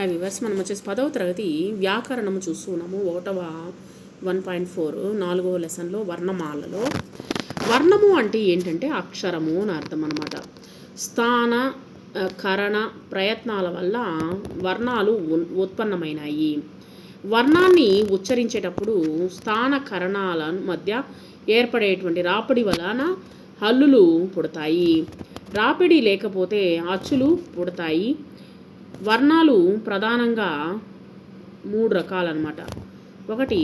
Hi viewers మనం వచ్చేసి పదవ తరగతి వ్యాకరణము చూస్తున్నాము. ఒకటవ వన్ పాయింట్ ఫోర్ నాలుగవ లెసన్లో వర్ణమాలలో. వర్ణము అంటే ఏంటంటే అక్షరము అని అర్థం అనమాట స్థాన కరణ ప్రయత్నాల వల్ల వర్ణాలు ఉన్- ఉత్పన్నమైనాయి. వర్ణాన్ని ఉచ్చరించేటప్పుడు స్థాన కరణాల మధ్య ఏర్పడేటువంటి రాపిడి వలన హల్లులు పుడతాయి. రాపిడి లేకపోతే అచ్చులు పుడతాయి. వర్ణాలు ప్రధానంగా మూడు రకాలన్నమాట. ఒకటి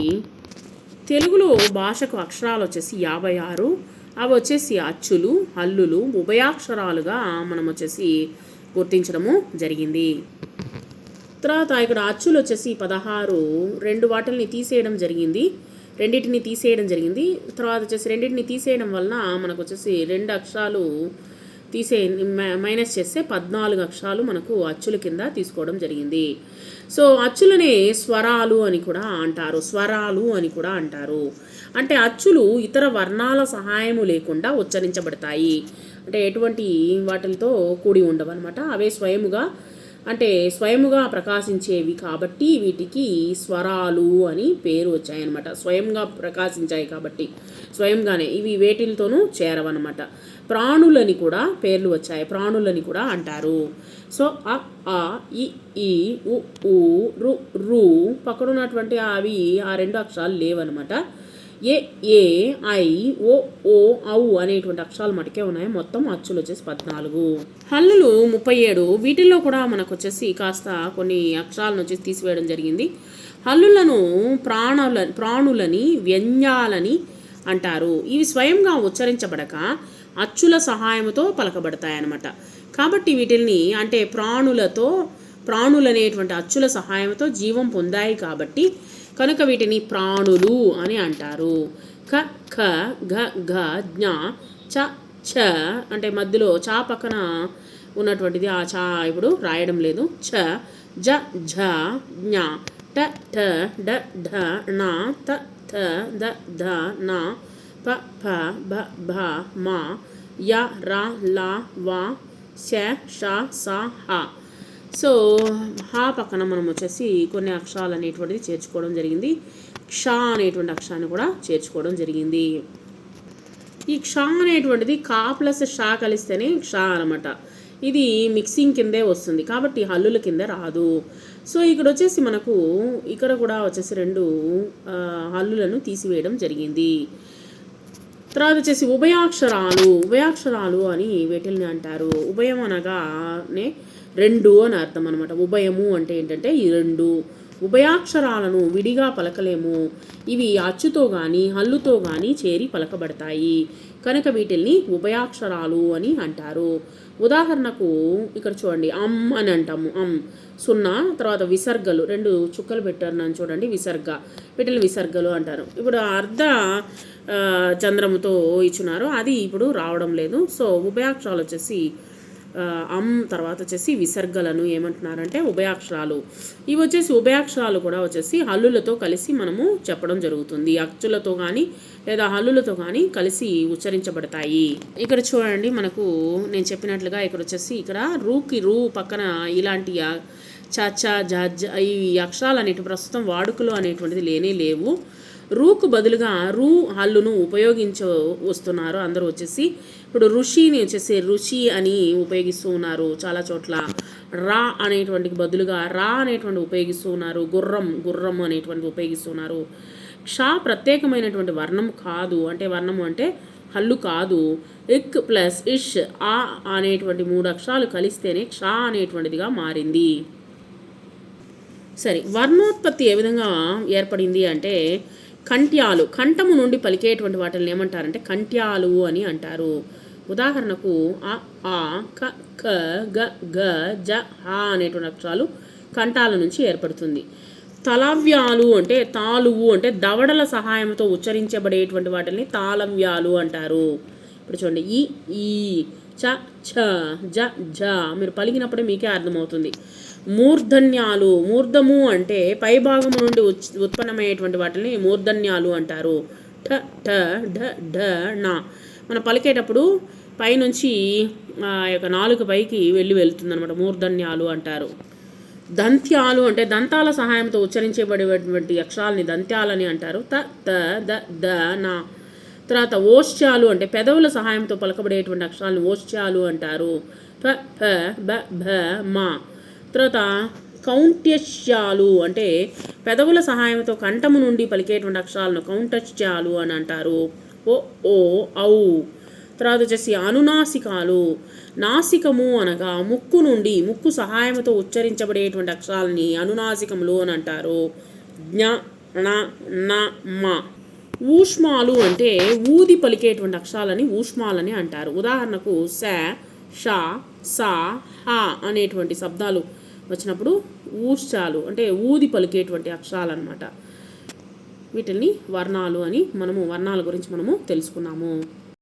తెలుగులో భాషకు అక్షరాలు వచ్చేసి యాభై ఆరు అవి వచ్చేసి అచ్చులు హల్లులు ఉభయాక్షరాలుగా మనం వచ్చేసి గుర్తించడము జరిగింది. తర్వాత ఇక్కడ అచ్చులు వచ్చేసి పదహారు రెండు వాటిల్ని తీసేయడం జరిగింది. రెండింటిని తీసేయడం జరిగింది. తర్వాత వచ్చేసి రెండింటిని తీసేయడం వలన మనకు వచ్చేసి రెండు అక్షరాలు తీసే మైనస్ చేస్తే పద్నాలుగు అక్షరాలు మనకు అచ్చుల కింద తీసుకోవడం జరిగింది. సో అచ్చులనే స్వరాలు అని కూడా అంటారు. స్వరాలు అని కూడా అంటారు. అంటే అచ్చులు ఇతర వర్ణాల సహాయము లేకుండా ఉచ్చరించబడతాయి. అంటే ఎటువంటి వాటితో కూడి ఉండవన్నమాట. అవే స్వయముగా అంటే స్వయముగా ప్రకాశించేవి కాబట్టి వీటికి స్వరాలు అని పేరు వచ్చాయన్నమాట. స్వయంగా ప్రకాశించాయి కాబట్టి స్వయంగానే ఇవి వేటిలతోనూ చేరవన్నమాట. ప్రాణులని కూడా పేర్లు వచ్చాయి. ప్రాణులని కూడా అంటారు. సో అ ఆ ఇ ఈ ఉ ఊ రు రు పక్కన ఉన్నటువంటి అవి ఆ రెండు అక్షరాలు లేవన్నమాట. ఏ ఏ ఐ ఓ ఓ ఔ అనేటువంటి అక్షరాలు మటుకే ఉన్నాయి. మొత్తం అచ్చులు వచ్చేసి పద్నాలుగు. హల్లులు ముప్పై ఏడు. వీటిల్లో కూడా మనకు వచ్చేసి కాస్త కొన్ని అక్షరాలను వచ్చేసి తీసివేయడం జరిగింది. హల్లులను ప్రాణుల ప్రాణులని వ్యంజాలని అంటారు. ఇవి స్వయంగా ఉచ్చరించబడక అచ్చుల సహాయంతో పలకబడతాయన్నమాట. కాబట్టి వీటిల్ని అంటే ప్రాణులతో ప్రాణులనేటువంటి అచ్చుల సహాయంతో జీవం పొందాయి కాబట్టి కనుక వీటిని ప్రాణులు అని అంటారు. క ఖ ఘ ఘ జ్ఞ చ ఛ అంటే మధ్యలో చా పక్కన ఉన్నటువంటిది ఆ చా ఇప్పుడు రాయడం లేదు. ఛ జ ఝ జ్ఞ ట ఠ డ ఢ ణ త థ ద ధ న ప ఫ భ భ మ య ర ల వ శ ష స హ. సో హా పక్కన మనం వచ్చేసి కొన్ని అక్షరాలు అనేటువంటిది చేర్చుకోవడం జరిగింది. క్ష అనేటువంటి అక్షరాన్ని కూడా చేర్చుకోవడం జరిగింది. ఈ క్ష అనేటువంటిది కా ప్లస్ షా కలిస్తేనే క్ష అనమాట ఇది మిక్సింగ్ కిందే వస్తుంది. కాబట్టి హల్లుల కింద రాదు. సో ఇక్కడ వచ్చేసి మనకు ఇక్కడ కూడా వచ్చేసి రెండు హల్లులను తీసివేయడం జరిగింది. తర్వాత వచ్చేసి ఉభయాక్షరాలు ఉభయాక్షరాలు అని వీటిల్ని అంటారు? ఉభయం అనగానే రెండు అని అర్థం అనమాట ఉభయము అంటే ఏంటంటే ఈ రెండు. ఉభయాక్షరాలను విడిగా పలకలేము. ఇవి అచ్చుతో కానీ హల్లుతో కానీ చేరి పలకబడతాయి. కనుక వీటిల్ని ఉభయాక్షరాలు అని అంటారు. ఉదాహరణకు ఇక్కడ చూడండి అమ్ అని అంటాము. అమ్ సున్నా తర్వాత విసర్గలు. రెండు చుక్కలు పెట్టారు నన్ను చూడండి విసర్గ. వీటిని విసర్గలు అంటారు. ఇప్పుడు అర్ధ చంద్రముతో ఇచ్చినారు అది ఇప్పుడు రావడం లేదు. సో ఉభయాక్షరాలు వచ్చేసి అమ్ తర్వాత వచ్చేసి విసర్గలను ఏమంటున్నారంటే ఉభయాక్షరాలు. ఇవి వచ్చేసి ఉభయాక్షరాలు కూడా వచ్చేసి హల్లులతో కలిసి మనము చెప్పడం జరుగుతుంది. అచ్చులతో కానీ లేదా హల్లులతో కానీ కలిసి ఉచ్చరించబడతాయి. ఇక్కడ చూడండి మనకు నేను చెప్పినట్లుగా ఇక్కడ వచ్చేసి ఇక్కడ రూకి రూ పక్కన ఇలాంటి చాచా చ చ జ ఈ అక్షరాలు అనేటి ప్రస్తుతం వాడుకలో అనేటువంటిది లేనే లేవు. రూకు బదులుగా రూ హల్లును ఉపయోగించ వస్తున్నారు. అందరూ వచ్చేసి ఇప్పుడు ఋషిని వచ్చేసి ఋషి అని ఉపయోగిస్తూ ఉన్నారు. చాలా చోట్ల రా అనేటువంటి బదులుగా రా అనేటువంటి ఉపయోగిస్తూ ఉన్నారు. గుర్రం గుర్రం అనేటువంటి ఉపయోగిస్తున్నారు క్ష ప్రత్యేకమైనటువంటి వర్ణం కాదు. అంటే వర్ణము అంటే హల్లు కాదు. ఇక్ ప్లస్ ఇష్ ఆ అనేటువంటి మూడు అక్షరాలు కలిస్తేనే క్ష అనేటువంటిదిగా మారింది. సరే వర్ణోత్పత్తి ఏ విధంగా ఏర్పడింది అంటే కంట్యాలు కంఠము నుండి పలికేటువంటి వాటిని ఏమంటారంటే కంట్యాలు అని అంటారు. ఉదాహరణకు ఆ ఆ క క గ గ జ హ అనేటువంటి అక్షరాలు కంఠాల నుంచి ఏర్పడుతుంది. తలవ్యాలు అంటే తాలువు అంటే దవడల సహాయంతో ఉచ్చరించబడేటువంటి వాటిని తాళవ్యాలు అంటారు. ఇప్పుడు చూడండి ఈ ఈ చ ఛ జ జ మీరు పలికినప్పుడే మీకే అర్థమవుతుంది. మూర్ధన్యాలు మూర్ధము అంటే పైభాగం నుండి ఉచ్ ఉత్పన్నమయ్యేటువంటి వాటిని మూర్ధన్యాలు అంటారు. ఠ ఠ ఢ ఢ నా మనం పలికేటప్పుడు పైనుంచి ఆ యొక్క నాలుగు పైకి వెళ్ళి వెళ్తుంది అనమాట మూర్ధన్యాలు అంటారు. దంత్యాలు అంటే దంతాల సహాయంతో ఉచ్చరించబడేటువంటి అక్షరాలని దంత్యాలని అంటారు. త త ద ద నా తర్వాత ఓష్ట్యాలు అంటే పెదవుల సహాయంతో పలకబడేటువంటి అక్షరాలను ఓష్ట్యాలు అంటారు. ప ప బ భ మా. తర్వాత కౌంట్యశ్యాలు అంటే పెదవుల సహాయంతో కంఠము నుండి పలికేటువంటి అక్షరాలను కౌంటశ్యాలు అని అంటారు. ఓ ఓ ఔ. తర్వాత వచ్చేసి అనునాసికాలు. నాసికము అనగా ముక్కు నుండి ముక్కు సహాయంతో ఉచ్చరించబడేటువంటి అక్షరాలని అనునాసికములు అని అంటారు. జ్ఞ ణ న మ. ఊష్మాలు అంటే ఊది పలికేటువంటి అక్షరాలని ఊష్మాలని అంటారు. ఉదాహరణకు స ష స హ అనేటువంటి శబ్దాలు వచ్చినప్పుడు ఊష్చాలు అంటే ఊది పలికేటువంటి అక్షరాలు అనమాట వీటిని వర్ణాలు అని మనము వర్ణాల గురించి మనము తెలుసుకున్నాము.